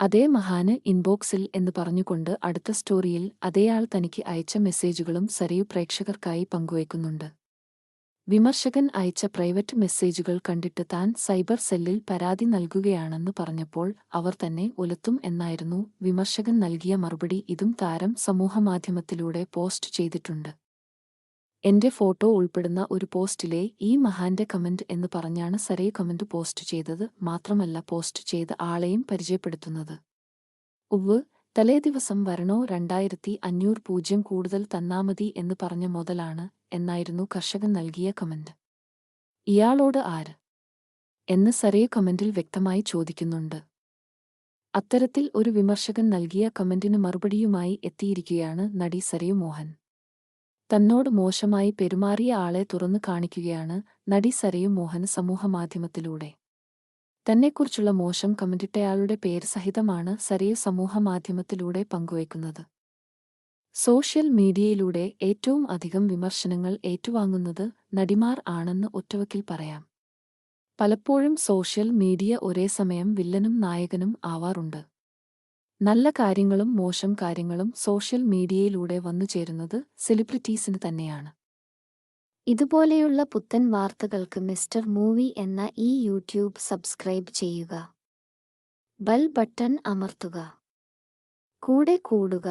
അതേ മഹാന് ഇൻബോക്സിൽ എന്ന് പറഞ്ഞുകൊണ്ട് അടുത്ത സ്റ്റോറിയിൽ അതേയാൾ തനിക്ക് അയച്ച മെസ്സേജുകളും സരയു പ്രേക്ഷകർക്കായി പങ്കുവയ്ക്കുന്നുണ്ട്. വിമർശകൻ അയച്ച പ്രൈവറ്റ് മെസ്സേജുകൾ കണ്ടിട്ട് താൻ സൈബർ സെല്ലിൽ പരാതി നൽകുകയാണെന്ന് പറഞ്ഞപ്പോൾ അവർ തന്നെ ഒലത്തും എന്നായിരുന്നു വിമർശകൻ നൽകിയ മറുപടി. ഇതും താരം സമൂഹമാധ്യമത്തിലൂടെ പോസ്റ്റ് ചെയ്തിട്ടുണ്ട്. എന്റെ ഫോട്ടോ ഉൾപ്പെടുന്ന ഒരു പോസ്റ്റിലെ ഈ മഹാന്റെ കമന്റ് എന്ന് പറഞ്ഞാണ് സരേ കമന്റ് പോസ്റ്റ് ചെയ്തത്. മാത്രമല്ല പോസ്റ്റ് ചെയ്ത ആളെയും പരിചയപ്പെടുത്തുന്നത്. ഉവ് തലേദിവസം വരണോ? രണ്ടായിരത്തി അഞ്ഞൂറ് പൂജ്യം കൂടുതൽ തന്നാ മതി എന്ന് പറഞ്ഞ മുതലാണ് എന്നായിരുന്നു കർഷകൻ നൽകിയ കമന്റ്. ഇയാളോട് ആര്? എന്ന് സരേ കമന്റിൽ വ്യക്തമായി ചോദിക്കുന്നുണ്ട്. അത്തരത്തിൽ ഒരു വിമർശകൻ നൽകിയ കമന്റിന് മറുപടിയുമായി എത്തിയിരിക്കുകയാണ് നടി സരയു മോഹൻ. തന്നോട് മോശമായി പെരുമാറിയ ആളെ തുറന്നു കാണിക്കുകയാണ് നടി സരയു മോഹൻ സമൂഹമാധ്യമത്തിലൂടെ തന്നെക്കുറിച്ചുള്ള മോശം കമന്റിട്ടയാളുടെ പേര് സഹിതമാണ് സരയു സമൂഹമാധ്യമത്തിലൂടെ പങ്കുവയ്ക്കുന്നത്. സോഷ്യൽ മീഡിയയിലൂടെ ഏറ്റവും അധികം വിമർശനങ്ങൾ ഏറ്റുവാങ്ങുന്നത് നടിമാർ ആണെന്ന് ഒറ്റവക്കിൽ പറയാം. പലപ്പോഴും സോഷ്യൽ മീഡിയ ഒരേ സമയം വില്ലനും നായകനും ആവാറുണ്ട്. നല്ല കാര്യങ്ങളും മോശം കാര്യങ്ങളും സോഷ്യൽ മീഡിയയിലൂടെ വന്നുചേരുന്നത് സെലിബ്രിറ്റീസിന് തന്നെയാണ്. ഇതുപോലെയുള്ള പുത്തൻ വാർത്തകൾക്ക് മിസ്റ്റർ മൂവി എന്ന ഈ യൂട്യൂബ് സബ്സ്ക്രൈബ് ചെയ്യുക. ബെൽ ബട്ടൺ അമർത്തുക. കൂടെ കൂടുക.